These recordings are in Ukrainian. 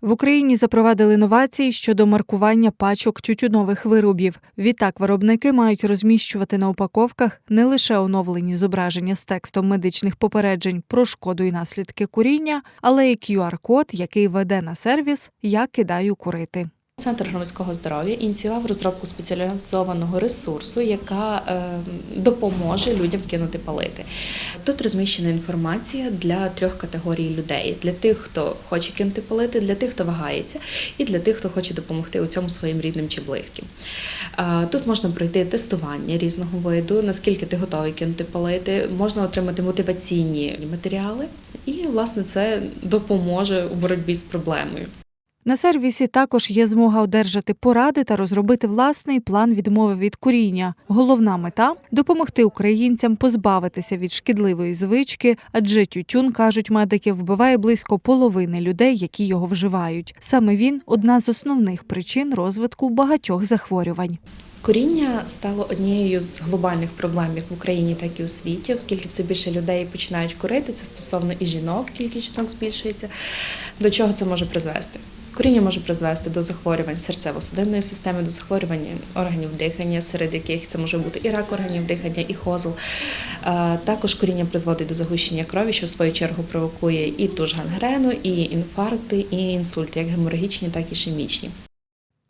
В Україні запровадили новації щодо маркування пачок тютюнових виробів. Відтак виробники мають розміщувати на упаковках не лише оновлені зображення з текстом медичних попереджень про шкоду і наслідки куріння, але й QR-код, який веде на сервіс Я кидаю курити. Центр громадського здоров'я ініціював розробку спеціалізованого ресурсу, яка е, допоможе людям кинути палити. Тут розміщена інформація для трьох категорій людей: для тих, хто хоче кинути палити, для тих, хто вагається, і для тих, хто хоче допомогти у цьому своїм рідним чи близьким. Тут можна пройти тестування різного виду, наскільки ти готовий кинути палити, можна отримати мотиваційні матеріали, і власне це допоможе у боротьбі з проблемою. На сервісі також є змога одержати поради та розробити власний план відмови від куріння. Головна мета допомогти українцям позбавитися від шкідливої звички, адже тютюн, кажуть медики, вбиває близько половини людей, які його вживають. Саме він одна з основних причин розвитку багатьох захворювань. Куріння стало однією з глобальних проблем як в Україні, так і у світі, оскільки все більше людей починають курити. Це стосовно і жінок, кількість жінок збільшується. До чого це може призвести? Куріння може призвести до захворювань серцево-судинної системи, до захворювань органів дихання, серед яких це може бути і рак органів дихання, і хозл. Е, Також куріння призводить до загущення крові, що в свою чергу провокує і ту гангрену, і інфаркти, і інсульти, як геморагічні, так і ішемічні.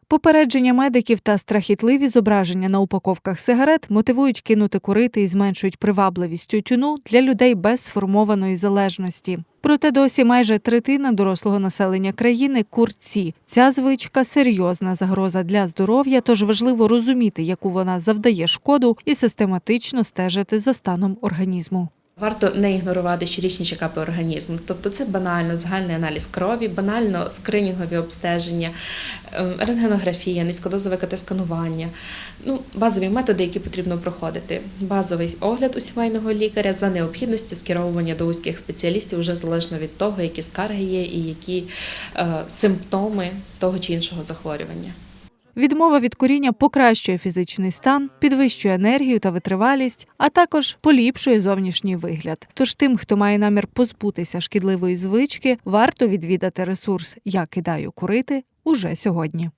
Попередження медиків та страхітливі зображення на упаковках сигарет мотивують кинути курити і зменшують привабливість тютюну для людей без сформованої залежності. Проте досі майже третина дорослого населення країни курці. Ця звичка серйозна загроза для здоров'я, тож важливо розуміти, яку вона завдає шкоду, і систематично стежити за станом організму. Варто не ігнорувати щорічні чекапи організму. Тобто це банально загальний аналіз крові, банально скринінгові обстеження, ем, рентгенографія, низькодозове КТ-сканування. Ну, базові методи, які потрібно проходити. Базовий огляд у сімейного лікаря за необхідності скеровування до вузьких спеціалістів вже залежно від того, які скарги є і які е, симптоми того чи іншого захворювання. Відмова від куріння покращує фізичний стан, підвищує енергію та витривалість, а також поліпшує зовнішній вигляд. Тож тим, хто має намір позбутися шкідливої звички, варто відвідати ресурс Я кидаю курити уже сьогодні.